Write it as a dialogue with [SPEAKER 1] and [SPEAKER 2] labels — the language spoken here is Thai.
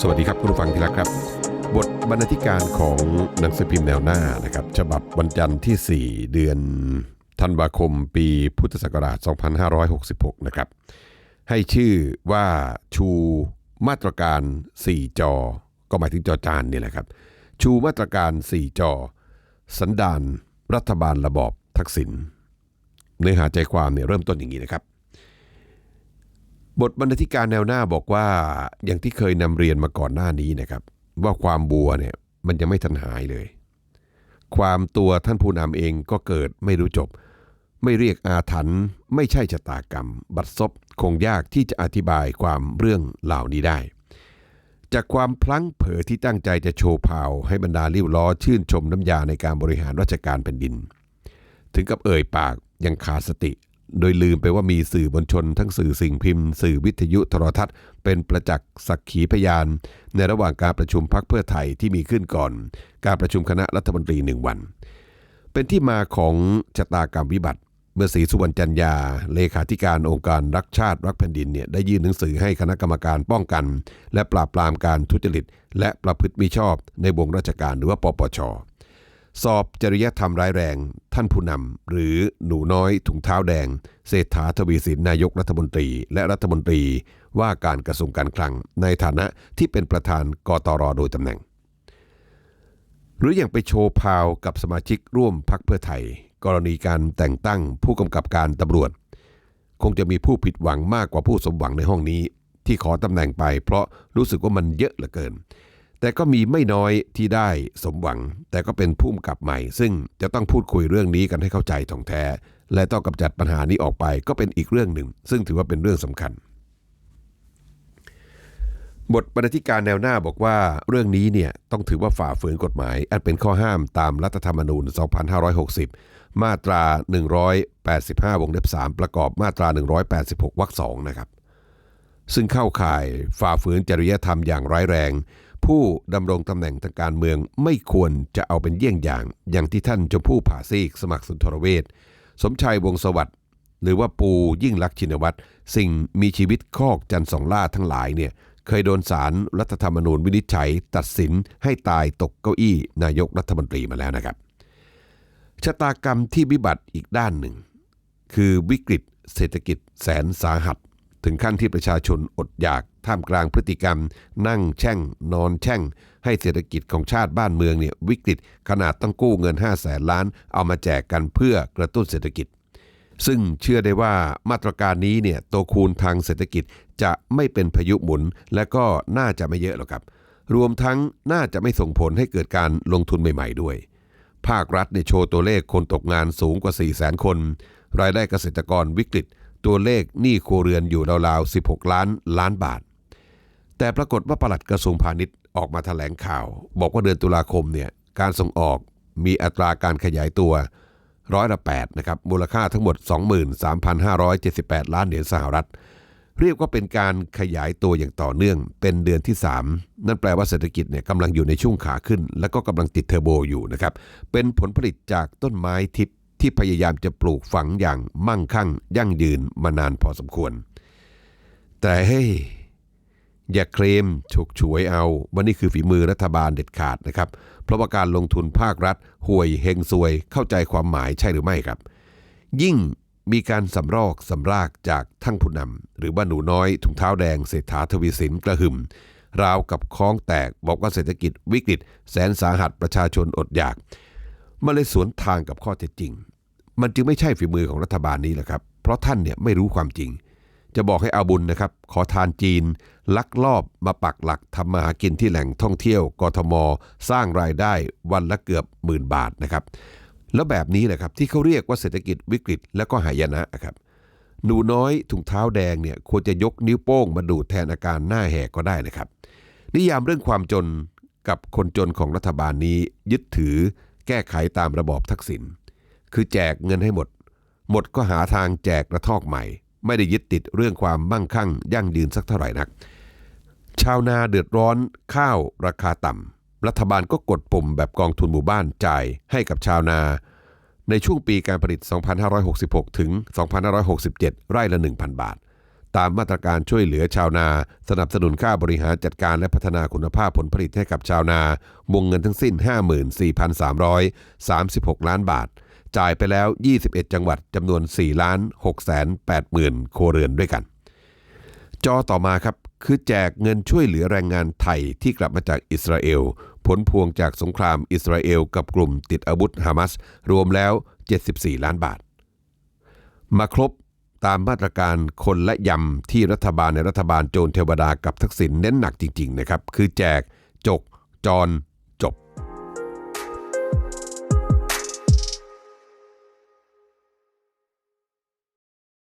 [SPEAKER 1] สวัสดีครับคุณผู้ฟังที่รักครับ บทบรรณาธิการของหนังสือพิมพ์แนวหน้านะครับ ฉบับวันจันทร์ที่ 4 เดือนธันวาคมปีพุทธศักราช 2566 นะครับ ให้ชื่อว่าชูมาตรการ 4 จอ ก็หมายถึงจอจานนี่แหละครับ ชูมาตรการ 4 จอ สันดานรัฐบาลระบอบทักษิณเนื้อหาใจความเนี่ยเริ่มต้นอย่างนี้นะครับ บทบรรณาธิการแนวหน้าบอกว่าอย่างที่เคยนำเรียนมาก่อนหน้านี้นะครับ ว่าความบัวเนี่ยมันยังไม่ทันหายเลย ความตัวท่านผู้นำเองก็เกิดไม่รู้จบ ไม่เรียกอาถรรพ์ไม่ใช่ชะตากรรม บัดซบคงยากที่จะอธิบายความเรื่องเหล่านี้ได้ จากความพลั้งเผลอที่ตั้งใจจะโชว์พาว ให้บรรดาลิ้วล้อชื่นชมน้ำยาในการบริหารราชการแผ่นดิน ถึงกับเอ่ยปากยังขาดสติ โดยลืมไปว่ามีสื่อมวลชน ทั้งสื่อสิ่งพิมพ์ สื่อวิทยุโทรทัศน์ เป็นประจักษ์สักขีพยาน ในระหว่างการประชุมพักเพื่อไทยที่มีขึ้นก่อน การประชุมคณะรัฐมนตรีหนึ่งวัน เป็นที่มาของชะตากรรมวิบัติ เมื่อศรีสุวรรณจันยา เลขาธิการองค์การรักชาติรักแผ่นดินเนี่ยได้ยื่นหนังสือให้คณะกรรมการป้องกัน และปราบปรามการทุจริต และประพฤติมิชอบในวงราชการหรือว่าปปช สอบจริยธรรมร้ายแรง ท่านผู้นำหรือหนูน้อยถุงเท้าแดง เศรษฐาทวีสินนายกรัฐมนตรี และรัฐมนตรีว่าการกระทรวงการคลัง ในฐานะที่เป็นประธานกตรโดยตำแหน่ง หรืออย่างไปโชว์พาวกับสมาชิกร่วมพักเพื่อไทย กรณีการแต่งตั้งผู้กำกับการตำรวจ คงจะมีผู้ผิดหวังมากกว่าผู้สมหวังในห้องนี้ ที่ขอตำแหน่งไป เพราะรู้สึกว่ามันเยอะเหลือเกิน แต่ก็มีไม่น้อยที่ได้สมหวัง แต่ก็เป็นผู้กำกับใหม่ ซึ่งจะต้องพูดคุยเรื่องนี้กันให้เข้าใจท่องแท้ และต้องกำจัดปัญหานี้ออกไปก็เป็นอีกเรื่องหนึ่ง ซึ่งถือว่าเป็นเรื่องสำคัญ บทบรรณาธิการแนวหน้าบอกว่าเรื่องนี้เนี่ยต้องถือว่าฝ่าฝืนกฎหมาย อันเป็นข้อห้ามตามรัฐธรรมนูญ 2560 มาตรา 185 วงเล็บ 3 ประกอบมาตรา 186 วรรค 2 นะครับ ซึ่งเข้าข่ายฝ่าฝืนจริยธรรมอย่างร้ายแรง ผู้ดำรงตำแหน่งทางการเมืองไม่ควรจะเอาเป็นเยี่ยงอย่าง อย่างที่ท่านชมพู่ผ่าซีกสมัครสุนทรเวชสมชายวงสวัสดิ์หรือว่าปูยิ่งลักษณ์ชินวัตรสิ่งมีชีวิตคอกจันสองล่าทั้งหลายเนี่ยเคยโดนสารรัฐธรรมนูญวินิจฉัย ตัดสินให้ตายตกเก้าอี้นายกรัฐมนตรีมาแล้วนะครับชะตากรรมที่วิบัติอีกด้านหนึ่ง คือวิกฤตเศรษฐกิจแสนสาหัส ถึงขั้นที่ประชาชนอดอยากท่ามกลางพฤติกรรม นั่งแช่ง นอนแช่ง ให้เศรษฐกิจของชาติบ้านเมืองเนี่ยวิกฤตขนาดต้องกู้เงิน 5 0 0แสนล้าน เอามาแจกกันเพื่อกระตุ้นเศรษฐกิจ ซึ่งเชื่อได้ว่ามาตรการนี้เนี่ยตัวคูณทางเศรษฐกิจจะไม่เป็นพายุหมุน และก็น่าจะไม่เยอะหรอกครับ รวมทั้งน่าจะไม่ส่งผลให้เกิดการลงทุนใหม่ ๆ ด้วย ภาครัฐในโชว์ตัวเลขคนตกงานสูงกว่า 4 0 0 0 0 0 คน รายได้เกษตรกรวิกฤต ตัวเลขหนี้ครัวเรือนอยู่ราวๆ16 ล้านล้านบาท แต่ปรากฏว่าปลัดกระทรวงพาณิชย์ออกมาแถลงข่าว บอกว่าเดือนตุลาคมเนี่ยการส่งออกมีอัตราการขยายตัวร้อยละ8นะครับมูลค่าทั้งหมด 23,578 ล้านเหรียญสหรัฐ เรียกว่าเป็นการขยายตัวอย่างต่อเนื่องเป็นเดือนที่ 3 นั่นแปลว่าเศรษฐกิจเนี่ยกำลังอยู่ในช่วงขาขึ้น และก็กำลังติดเทอร์โบอยู่นะครับเป็นผลผลิตจากต้นไม้ทิพย์ ที่พยายามจะปลูกฝังอย่างมั่งคั่ง ยั่งยืนมานานพอสมควร แต่เฮ้ยอย่าเคลมฉกฉวยเอาว่านี่คือฝีมือรัฐบาลเด็ดขาดนะครับ เพราะว่าการลงทุนภาครัฐห่วยเฮงซวยเข้าใจความหมายใช่หรือไม่ครับ ยิ่งมีการสำรอกสำรากจากทั้งผู้นำหรือว่าหนูน้อยถุงเท้าแดงเศรษฐาทวีสินกระหึ่มราวกับคล้องแตกบอกว่าเศรษฐกิจวิกฤต แสนสาหัสประชาชนอดอยาก มันเลยสวนทางกับข้อเท็จจริง มันจึงไม่ใช่ฝีมือของรัฐบาลนี้แหละครับ เพราะท่านเนี่ยไม่รู้ความจริง จะบอกให้เอาบุญนะครับ ขอทานจีน ลักลอบมาปักหลักทำมาหากินที่แหล่งท่องเที่ยวกทม สร้างรายได้วันละเกือบหมื่นบาทนะครับ แล้วแบบนี้แหละครับที่เขาเรียกว่าเศรษฐกิจวิกฤตและก็หายนะครับหนูน้อยถุงเท้าแดงเนี่ยควรจะยกนิ้วโป้งมาดูแทนอาการหน้าแหกก็ได้นะครับ นิยามเรื่องความจนกับคนจนของรัฐบาลนี้ยึดถือ แก้ไขตามระบอบทักษิณคือแจกเงินให้หมด หมดก็หาทางแจกกระทอกใหม่ ไม่ได้ยึดติดเรื่องความมั่งคั่ง ยั่งยืนสักเท่าไหร่นัก ชาวนาเดือดร้อนข้าวราคาต่ำรัฐบาลก็กดปุ่มแบบกองทุนหมู่บ้านจ่ายให้กับชาวนา ในช่วงปีการผลิต 2566 ถึง 2567 ไร่ละ 1,000 บาท ตามมาตรการช่วยเหลือชาวนา สนับสนุนค่าบริหารจัดการและพัฒนาคุณภาพผลผลิตให้กับชาวนาวงเงินทั้งสิ้น 54,336 ล้านบาท จ่ายไปแล้ว 21 จังหวัดจำนวน 4 ล้าน6แสน8หมื่นครัวเรือนด้วยกัน จอต่อมาครับคือแจกเงินช่วยเหลือแรงงานไทยที่กลับมาจากอิสราเอล ผลพวงจากสงครามอิสราเอลกับกลุ่มติดอาวุธฮามาสรวมแล้ว 74 ล้านบาท มาครบ ตามมาตรการคนและยำที่รัฐบาลในรัฐบาลโจรเทวดากับทักษิณเน้นหนักจริง ๆ นะครับ คือแจก จก จร